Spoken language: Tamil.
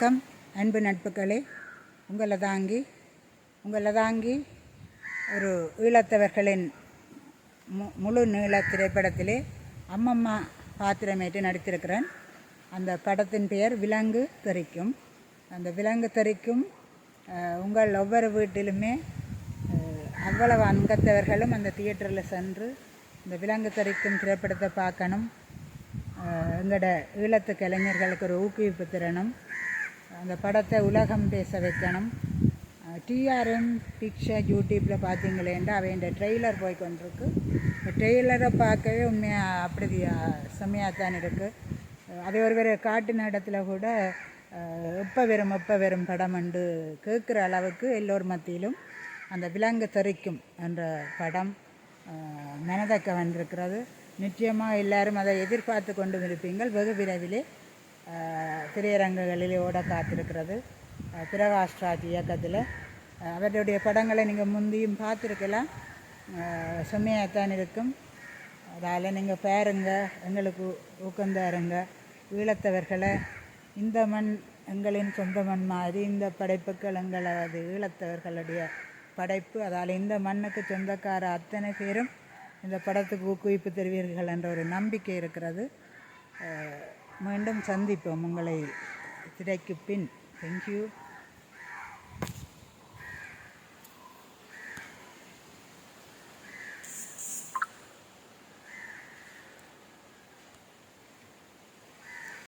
வணக்கம். அன்பு நட்புகளே உங்களை தாங்கி உங்களை தாங்கி ஒரு ஈழத்தவர்களின் மு முழு நீள திரைப்படத்திலே அம்மம்மா பாத்திரமேட்டு நடித்திருக்கிறேன். அந்த படத்தின் பெயர் விலங்கு தெறிக்கும் அந்த விலங்கு தெறிக்கும் உங்கள் ஒவ்வொரு வீட்டிலுமே அவ்வளவு அங்கத்தவர்களும் அந்த தியேட்டரில் சென்று இந்த விலங்கு தெறிக்கும் திரைப்படத்தை பார்க்கணும். எங்களோட ஈழத்து கலைஞர்களுக்கு ஒரு ஊக்குவிப்பு திறனும் அந்த படத்தை உலகம் பேச வைக்கணும். டிஆர்எம் பிக்சர் யூடியூப்பில் பார்த்தீங்களேன்டா அவன் ட்ரெய்லர் போய் கொண்டிருக்கு. இந்த ட்ரெய்லரை பார்க்கவே உண்மையாக அப்படி செம்மையாக தான் இருக்குது அதே ஒருவர் காட்டின இடத்துல கூட எப்போ வெறும் எப்போ வெறும் படம் என்று கேட்குற அளவுக்கு எல்லோர் மத்தியிலும் அந்த விலங்கு தெறிக்கும் என்ற படம் மனதக்க வந்திருக்கிறது நிச்சயமாக எல்லாரும் அதை எதிர்பார்த்து கொண்டு இருப்பீங்கள் வெகு விரைவிலே திரையரங்குகளில் ஓட காத்திருக்கிறது. பிரகாஷ்ராஜ் இயக்கத்தில். அவருடைய படங்களை நீங்கள் முந்தியும் பார்த்துருக்கலாம். செம்மையாகத்தான் இருக்கும். அதால் நீங்கள் பேருங்க எங்களுக்கு ஊக்கம் தாருங்க. ஈழத்தவர்களை இந்த மண் எங்களின் சொந்த மண் மாதிரி இந்த படைப்புகள் எங்களது ஈழத்தவர்களுடைய படைப்பு. அதால் இந்த மண்ணுக்கு சொந்தக்கார அத்தனை பேரும் இந்த படத்துக்கு ஊக்குவிப்பு தருவீர்கள் என்ற ஒரு நம்பிக்கை இருக்கிறது. மீண்டும் சந்திப்போம் உங்களை திரைக்கு பின். தேங்க்யூ